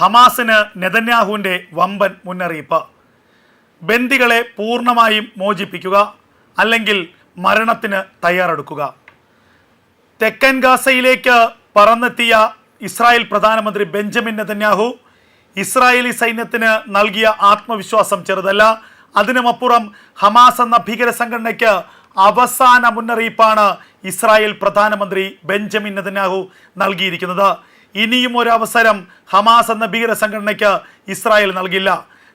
ഹമാസിന് നെതന്യാഹുവിന്റെ വമ്പൻ മുന്നറിയിപ്പ്. ബന്ദികളെ പൂർണമായും മോചിപ്പിക്കുക അല്ലെങ്കിൽ മരണത്തിന് തയ്യാറെടുക്കുക. തെക്കൻ ഗാസയിലേക്ക് പറന്നെത്തിയ ഇസ്രായേൽ പ്രധാനമന്ത്രി ബെഞ്ചമിൻ നെതന്യാഹു ഇസ്രായേലി സൈന്യത്തിന് നൽകിയ ആത്മവിശ്വാസം ചെറുതല്ല. അതിനുമപ്പുറം ഹമാസ് എന്ന ഭീകര സംഘടനയ്ക്ക് അവസാന മുന്നറിയിപ്പാണ് ഇസ്രായേൽ പ്രധാനമന്ത്രി ബെഞ്ചമിൻ നെതന്യാഹു നൽകിയിരിക്കുന്നത്. ഇനിയും ഒരവസരം ഹമാസ് എന്ന ഭീകര സംഘടനയ്ക്ക് ഇസ്രായേൽ നൽകില്ല.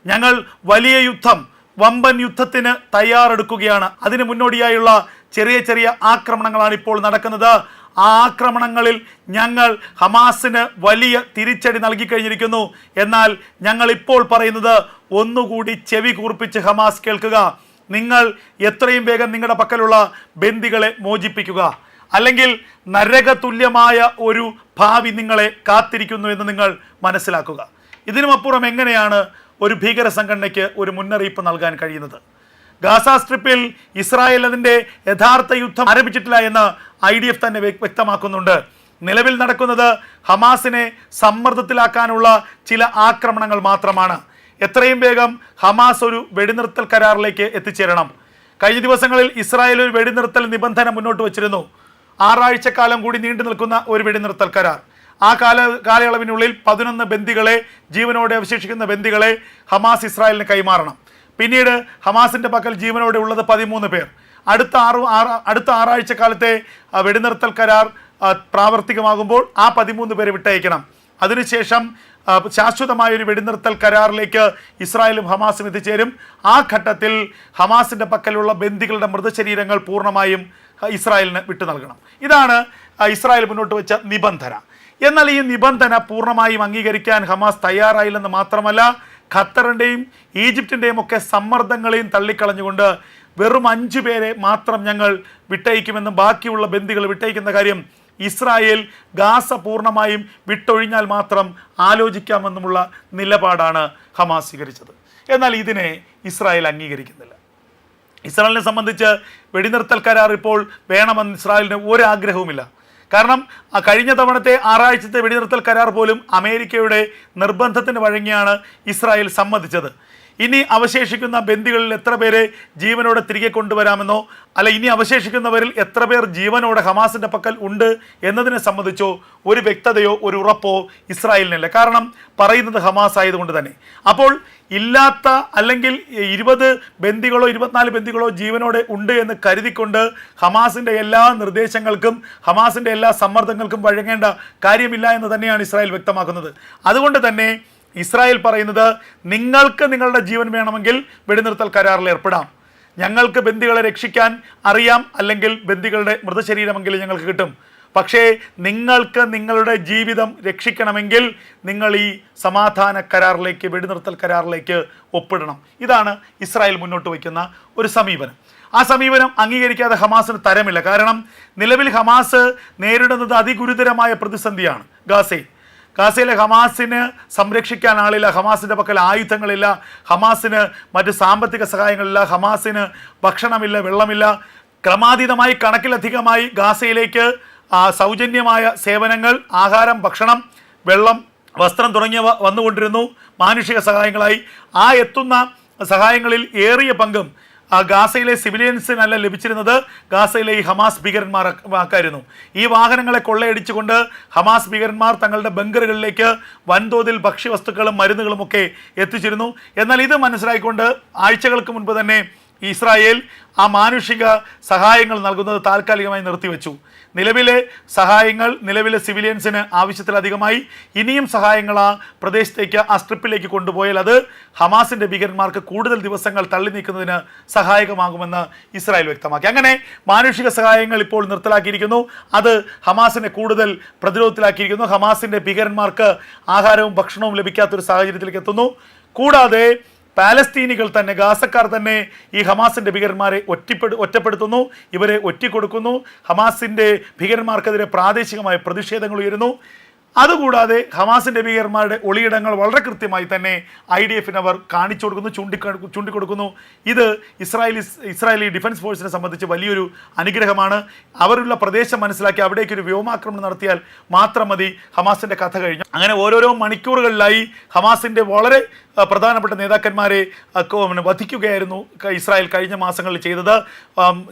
ഞങ്ങൾ വലിയ യുദ്ധം വമ്പൻ യുദ്ധത്തിന് തയ്യാറെടുക്കുകയാണ്. അതിന് മുന്നോടിയായുള്ള ചെറിയ ചെറിയ ആക്രമണങ്ങളാണ് ഇപ്പോൾ നടക്കുന്നത്. ആ ആക്രമണങ്ങളിൽ ഞങ്ങൾ ഹമാസിന് വലിയ തിരിച്ചടി നൽകി കഴിഞ്ഞിരിക്കുന്നു. എന്നാൽ ഞങ്ങൾ ഇപ്പോൾ പറയുന്നത് ഒന്നുകൂടി ചെവി കൂർപ്പിച്ച് ഹമാസ് കേൾക്കുക. നിങ്ങൾ എത്രയും വേഗം നിങ്ങളുടെ പക്കലുള്ള ബന്ദികളെ മോചിപ്പിക്കുക. അല്ലെങ്കിൽ നരകതുല്യമായ ഒരു ഭാവി നിങ്ങളെ കാത്തിരിക്കുന്നു എന്ന് നിങ്ങൾ മനസ്സിലാക്കുക. ഇതിനുമപ്പുറം എങ്ങനെയാണ് ഒരു ഭീകര സംഘടനയ്ക്ക് ഒരു മുന്നറിയിപ്പ് നൽകാൻ കഴിയുന്നത്? ഗാസ സ്ട്രിപ്പിൽ ഇസ്രായേൽ അതിന്റെ യഥാർത്ഥ യുദ്ധം ആരംഭിച്ചിട്ടില്ല എന്ന് ഐ ഡി എഫ് തന്നെ വ്യക്തമാക്കുന്നുണ്ട്. നിലവിൽ നടക്കുന്നത് ഹമാസിനെ സമ്മർദ്ദത്തിലാക്കാനുള്ള ചില ആക്രമണങ്ങൾ മാത്രമാണ്. എത്രയും വേഗം ഹമാസ് ഒരു വെടിനിർത്തൽ കരാറിലേക്ക് എത്തിച്ചേരണം. കഴിഞ്ഞ ദിവസങ്ങളിൽ ഇസ്രായേൽ ഒരു വെടിനിർത്തൽ നിബന്ധന മുന്നോട്ട് വച്ചിരുന്നു. ആറാഴ്ചക്കാലം കൂടി നീണ്ടു നിൽക്കുന്ന ഒരു വെടിനിർത്തൽ കരാർ. ആ കാല കാലയളവിനുള്ളിൽ പതിനൊന്ന് ബന്ദികളെ ജീവനോടെ അവശേഷിക്കുന്ന ബന്ദികളെ ഹമാസ് ഇസ്രായേലിന് കൈമാറണം. പിന്നീട് ഹമാസിന്റെ പക്കൽ ജീവനോടെ ഉള്ളത് പതിമൂന്ന് പേർ. അടുത്ത ആറ് അടുത്ത ആറാഴ്ച കാലത്തെ വെടിനിർത്തൽ കരാർ പ്രാവർത്തികമാകുമ്പോൾ ആ പതിമൂന്ന് പേരെ വിട്ടയക്കണം. അതിനുശേഷം ശാശ്വതമായ ഒരു വെടിനിർത്തൽ കരാറിലേക്ക് ഇസ്രായേലും ഹമാസും എത്തിച്ചേരും. ആ ഘട്ടത്തിൽ ഹമാസിന്റെ പക്കലുള്ള ബന്ദികളുടെ മൃതശരീരങ്ങൾ പൂർണമായും ഇസ്രായേലിന് വിട്ടു നൽകണം. ഇതാണ് ഇസ്രായേൽ മുന്നോട്ട് വെച്ച നിബന്ധന. എന്നാൽ ഈ നിബന്ധന പൂർണമായും അംഗീകരിക്കാൻ ഹമാസ് തയ്യാറായില്ലെന്ന് മാത്രമല്ല ഖത്തറിന്റെയും ഈജിപ്തിന്റെയും ഒക്കെ സമ്മർദ്ദങ്ങളെയും തള്ളിക്കളഞ്ഞുകൊണ്ട് വെറും അഞ്ചു പേരെ മാത്രം ഞങ്ങൾ വിട്ടയക്കുമെന്നും ബാക്കിയുള്ള ബന്ദികൾ വിട്ടയക്കുന്ന കാര്യം ഇസ്രായേൽ ഗാസ പൂർണമായും വിട്ടൊഴിഞ്ഞാൽ മാത്രം ആലോചിക്കാമെന്നുമുള്ള നിലപാടാണ് ഹമാസ് സ്വീകരിച്ചത്. എന്നാൽ ഇതിനെ ഇസ്രായേൽ അംഗീകരിക്കുന്നില്ല. ഇസ്രായേലിനെ സംബന്ധിച്ച് വെടിനിർത്തൽ കരാർ ഇപ്പോൾ വേണമെന്ന് ഇസ്രായേലിന് ഒരു ആഗ്രഹവുമില്ല കാരണം കഴിഞ്ഞ തവണത്തെ ആറാഴ്ചത്തെ വെടിനിർത്തൽ കരാർ പോലും അമേരിക്കയുടെ നിർബന്ധത്തിന് വഴങ്ങിയാണ് ഇസ്രായേൽ സമ്മതിച്ചത്. ഇനി അവശേഷിക്കുന്ന ബന്ദികളിൽ എത്ര പേരെ ജീവനോടെ തിരികെ കൊണ്ടുവരാമെന്നോ അല്ല ഇനി അവശേഷിക്കുന്നവരിൽ എത്ര പേർ ജീവനോടെ ഹമാസിന്റെ പക്കൽ ഉണ്ട് എന്നതിനെ സംബന്ധിച്ചോ ഒരു വ്യക്തതയോ ഒരു ഉറപ്പോ ഇസ്രായേലിനില്ല. കാരണം പറയുന്നത് ഹമാസ് ആയതുകൊണ്ട് തന്നെ. അപ്പോൾ ഇല്ലാത്ത അല്ലെങ്കിൽ ഇരുപത് ബന്ദികളോ ഇരുപത്തിനാല് ബന്ദികളോ ജീവനോടെ ഉണ്ട് എന്ന് കരുതിക്കൊണ്ട് ഹമാസിന്റെ എല്ലാ നിർദ്ദേശങ്ങൾക്കും ഹമാസിന്റെ എല്ലാ സമ്മർദ്ദങ്ങൾക്കും വഴങ്ങേണ്ട കാര്യമില്ല എന്ന് തന്നെയാണ് ഇസ്രായേൽ വ്യക്തമാക്കുന്നത്. അതുകൊണ്ട് തന്നെ ഇസ്രായേൽ പറയുന്നത് നിങ്ങൾക്ക് നിങ്ങളുടെ ജീവൻ വേണമെങ്കിൽ വെടിനിർത്തൽ കരാറിൽ ഏർപ്പെടാം. ഞങ്ങൾക്ക് ബന്ദികളെ രക്ഷിക്കാൻ അറിയാം അല്ലെങ്കിൽ ബന്ദികളുടെ മൃതശരീരമെങ്കിലും ഞങ്ങൾക്ക് കിട്ടും. പക്ഷേ നിങ്ങൾക്ക് നിങ്ങളുടെ ജീവിതം രക്ഷിക്കണമെങ്കിൽ നിങ്ങൾ ഈ സമാധാന കരാറിലേക്ക് വെടിനിർത്തൽ കരാറിലേക്ക് ഒപ്പിടണം. ഇതാണ് ഇസ്രായേൽ മുന്നോട്ട് വയ്ക്കുന്ന ഒരു സമീപനം. ആ സമീപനം അംഗീകരിക്കാതെ ഹമാസിന് തരമില്ല. കാരണം നിലവിൽ ഹമാസ് നേരിടുന്നത് അതിഗുരുതരമായ പ്രതിസന്ധിയാണ് ഗാസയിൽ. ഗാസയിലെ ഹമാസിന് സംരക്ഷിക്കാൻ ആളില്ല ഹമാസിന്റെ പക്കൽ ആയുധങ്ങളില്ല ഹമാസിന് മറ്റ് സാമ്പത്തിക സഹായങ്ങളില്ല ഹമാസിന് ഭക്ഷണമില്ല വെള്ളമില്ല. ക്രമാതീതമായി കണക്കിലധികമായി ഗാസയിലേക്ക് സൗജന്യമായ സേവനങ്ങൾ ആഹാരം ഭക്ഷണം വെള്ളം വസ്ത്രം തുടങ്ങിയവ വന്നുകൊണ്ടിരുന്നു. മാനുഷിക സഹായങ്ങളായി. ആ എത്തുന്ന സഹായങ്ങളിൽ ഏറിയ പങ്കും ഗാസയിലെ സിവിലിയൻസിനല്ല ലഭിച്ചിരുന്നത്. ഗാസയിലെ ഈ ഹമാസ് ഭീകരന്മാർ ആക്കായിരുന്നു ഈ വാഹനങ്ങളെ കൊള്ളയടിച്ചുകൊണ്ട് ഹമാസ് ഭീകരന്മാർ തങ്ങളുടെ ബങ്കറുകളിലേക്ക് വൻതോതിൽ ഭക്ഷ്യവസ്തുക്കളും മരുന്നുകളും ഒക്കെ എത്തിച്ചിരുന്നു. എന്നാൽ ഇത് മനസ്സിലായിക്കൊണ്ട് ആഴ്ചകൾക്ക് മുൻപ് തന്നെ ഇസ്രായേൽ ആ മാനുഷിക സഹായങ്ങൾ നൽകുന്നത് താൽക്കാലികമായി നിർത്തിവെച്ചു. നിലവിലെ സഹായങ്ങൾ നിലവിലെ സിവിലിയൻസിന് ആവശ്യത്തിലധികമായി ഇനിയും സഹായങ്ങൾ ആ പ്രദേശത്തേക്ക് ആ സ്ട്രിപ്പിലേക്ക് കൊണ്ടുപോയാൽ അത് ഹമാസിന്റെ ഭീകരന്മാർക്ക് കൂടുതൽ ദിവസങ്ങൾ തള്ളി നീക്കുന്നതിന് സഹായകമാകുമെന്ന് ഇസ്രായേൽ വ്യക്തമാക്കി. അങ്ങനെ മാനുഷിക സഹായങ്ങൾ ഇപ്പോൾ നിർത്തലാക്കിയിരിക്കുന്നു. അത് ഹമാസിനെ കൂടുതൽ പ്രതിരോധത്തിലാക്കിയിരിക്കുന്നു. ഹമാസിന്റെ ഭീകരന്മാർക്ക് ആഹാരവും ഭക്ഷണവും ലഭിക്കാത്തൊരു സാഹചര്യത്തിലേക്ക് എത്തുന്നു. കൂടാതെ പാലസ്തീനികൾ തന്നെ ഗാസക്കാർ തന്നെ ഈ ഹമാസിന്റെ ഭീകരന്മാരെ ഒറ്റപ്പെടു ഒറ്റപ്പെടുത്തുന്നു ഇവരെ ഒറ്റിക്കൊടുക്കുന്നു. ഹമാസിന്റെ ഭീകരന്മാർക്കെതിരെ പ്രാദേശികമായ പ്രതിഷേധങ്ങൾ ഉയരുന്നു. അതുകൂടാതെ ഹമാസിന്റെ ഭീകരന്മാരുടെ ഒളിയിടങ്ങൾ വളരെ കൃത്യമായി തന്നെ ഐ ഡി എഫിന് അവർ കാണിച്ചു കൊടുക്കുന്നു ചൂണ്ടി ചൂണ്ടിക്കൊടുക്കുന്നു ഇത് ഇസ്രായേലി ഇസ്രായേലി ഡിഫൻസ് ഫോഴ്സിനെ സംബന്ധിച്ച് വലിയൊരു അനുഗ്രഹമാണ്. അവരുള്ള പ്രദേശം മനസ്സിലാക്കി അവിടേക്ക് ഒരു വ്യോമാക്രമണം നടത്തിയാൽ മാത്രം മതി ഹമാസിന്റെ കഥ കഴിഞ്ഞു. അങ്ങനെ ഓരോരോ മണിക്കൂറുകളിലായി ഹമാസിന്റെ വളരെ പ്രധാനപ്പെട്ട നേതാക്കന്മാരെ വധിക്കുകയായിരുന്നു ഇസ്രായേൽ കഴിഞ്ഞ മാസങ്ങളിൽ ചെയ്തത്.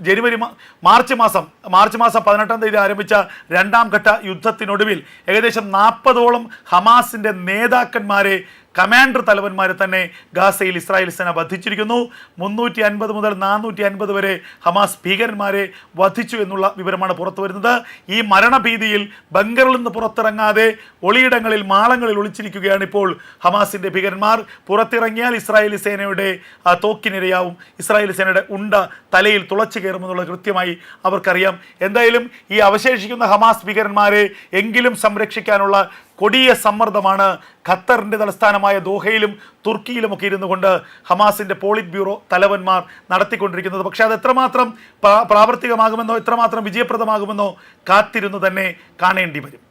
ജനുവരി മാർച്ച് മാസം മാർച്ച് മാസം പതിനെട്ടാം തീയതി ആരംഭിച്ച രണ്ടാം ഘട്ട യുദ്ധത്തിനൊടുവിൽ ഏകദേശം നാൽപ്പതോളം ഹമാസിന്റെ നേതാക്കന്മാരെ കമാൻഡർ തലവന്മാരെ തന്നെ ഗാസയിൽ ഇസ്രായേൽ സേന വധിച്ചിരിക്കുന്നു. മുന്നൂറ്റി അൻപത് മുതൽ നാനൂറ്റി അൻപത് വരെ ഹമാസ് ഭീകരന്മാരെ വധിച്ചു എന്നുള്ള വിവരമാണ് പുറത്തു വരുന്നത്. ഈ മരണഭീതിയിൽ ബംഗറിൽ നിന്ന് പുറത്തിറങ്ങാതെ ഒളിയിടങ്ങളിൽ മാളങ്ങളിൽ ഒളിച്ചിരിക്കുകയാണ് ഇപ്പോൾ ഹമാസിന്റെ ഭീകരന്മാർ. പുറത്തിറങ്ങിയാൽ ഇസ്രായേലി സേനയുടെ തോക്കിനിരയാവും. ഇസ്രായേലി സേനയുടെ ഉണ്ട തലയിൽ തുളച്ചു കയറുമെന്നുള്ളത് കൃത്യമായി അവർക്കറിയാം. എന്തായാലും ഈ അവശേഷിക്കുന്ന ഹമാസ് ഭീകരന്മാരെ എങ്കിലും സംരക്ഷിക്കാനുള്ള കൊടിയ സമ്മർദ്ദമാണ് ഖത്തറിന്റെ തലസ്ഥാനമായ ദോഹയിലും തുർക്കിയിലുമൊക്കെ ഇരുന്നു കൊണ്ട് ഹമാസിന്റെ പോളിറ്റ് ബ്യൂറോ തലവന്മാർ നടത്തിക്കൊണ്ടിരിക്കുന്നത്. പക്ഷേ അത് എത്രമാത്രം പ്രാവർത്തികമാകുമെന്നോ എത്രമാത്രം വിജയപ്രദമാകുമെന്നോ കാത്തിരുന്നു തന്നെ കാണേണ്ടി വരും.